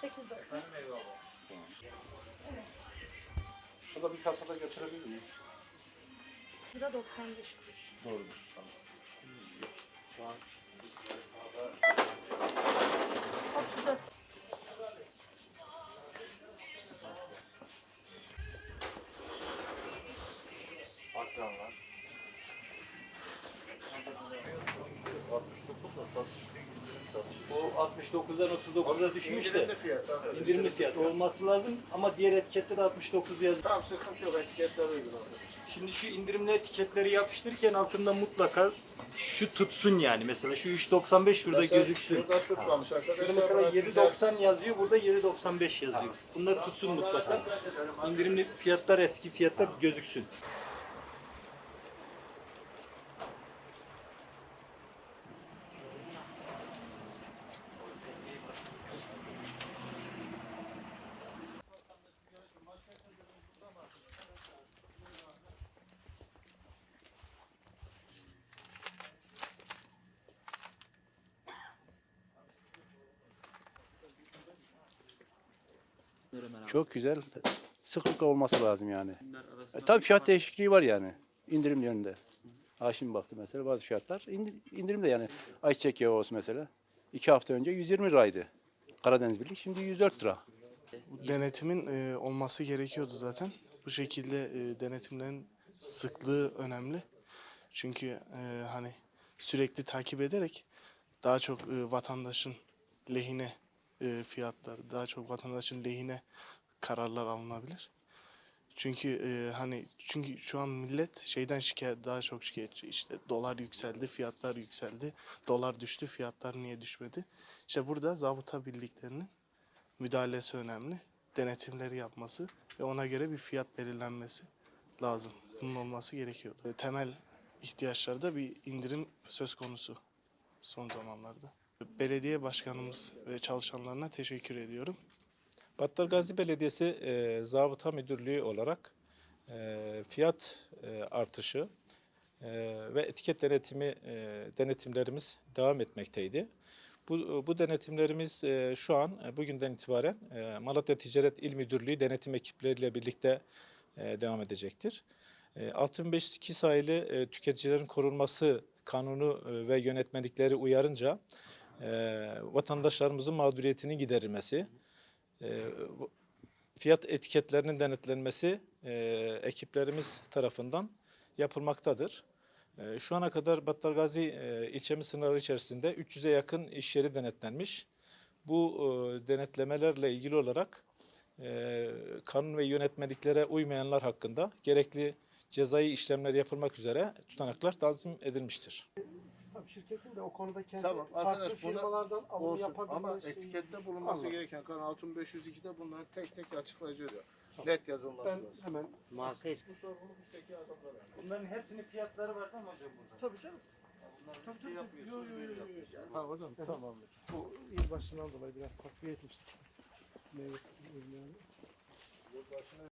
Sekiz dört. Tamam. Evet. O da bir kasada götürebilir miyim? Lira 95 kuruş. Doğrudur. Tamam. Şu an 69 da satış. O 69'dan 39'a düşmüş de İndirimli fiyat. indirimli fiyat olması lazım ama diğer etikette de 69 yazıyor. Tamam sıkıntı yok etiketler oldu. Şimdi şu indirimli etiketleri yapıştırırken altında mutlaka şu tutsun yani. Mesela şu 3.95 şurada Mesela gözüksün. Şurada tutmamış arkadaşlar. Şurada mesela Bana güzel- 7.90 yazıyor, burada 7.95 yazıyor. Bunlar tutsun mutlaka. İndirimli fiyatlar, eski fiyatlar gözüksün. Çok güzel. Sıklıkla olması lazım yani. E, tabii fiyat değişikliği var yani. İndirim yönünde. Ha şimdi baktı mesela bazı fiyatlar indir, indirimde yani. Ayçiçek yağı olsun mesela. İki hafta önce 120 liraydı. Karadeniz Birlik şimdi 104 lira. Denetimin e, olması gerekiyordu zaten. Bu şekilde e, denetimlerin sıklığı önemli. Çünkü e, hani sürekli takip ederek daha çok e, vatandaşın lehine e, fiyatlar, daha çok vatandaşın lehine kararlar alınabilir. Çünkü e, hani çünkü şu an millet şeyden şikayet daha çok şikayetçi. İşte dolar yükseldi, fiyatlar yükseldi. Dolar düştü, fiyatlar niye düşmedi? İşte burada zabıta birliklerinin müdahalesi önemli. Denetimleri yapması ve ona göre bir fiyat belirlenmesi lazım. Bunun olması gerekiyordu. E, Temel ihtiyaçlarda bir indirim söz konusu son zamanlarda. Belediye başkanımız ve çalışanlarına teşekkür ediyorum. Battalgazi Belediyesi e, Zabıta Müdürlüğü olarak e, fiyat e, artışı e, ve etiket denetimi e, denetimlerimiz devam etmekteydi. Bu, bu denetimlerimiz e, şu an e, bugünden itibaren e, Malatya Ticaret İl Müdürlüğü denetim ekipleriyle birlikte e, devam edecektir. E, 6502 sayılı e, tüketicilerin korunması kanunu e, ve yönetmelikleri uyarınca e, vatandaşlarımızın mağduriyetinin giderilmesi, e, fiyat etiketlerinin denetlenmesi e, ekiplerimiz tarafından yapılmaktadır. E, şu ana kadar Battalgazi e, ilçemiz sınırları içerisinde 300'e yakın iş yeri denetlenmiş. Bu e, denetlemelerle ilgili olarak e, kanun ve yönetmeliklere uymayanlar hakkında gerekli cezai işlemler yapılmak üzere tutanaklar tanzim edilmiştir. Tabii şirketin de o konuda kendi Tamam, farklı arkadaş bunu firmalardan alım Olsun yapabilme ama şeyi- etikette bulunması Anladım. gereken kanun 6502'de bunları tek tek açıklayıcı diyor. Net yazılması Ben lazım. hemen Bu sorumluluk üstteki adamlara. Bunların hepsinin fiyatları var değil mi hocam burada? tabii canım. Bunları Tabii tabii. Yo, yo, yo, yo. Ha hocam tamam. Bu yılbaşından dolayı biraz takviye etmiştik. Meyve ürünlerini. Yılbaşına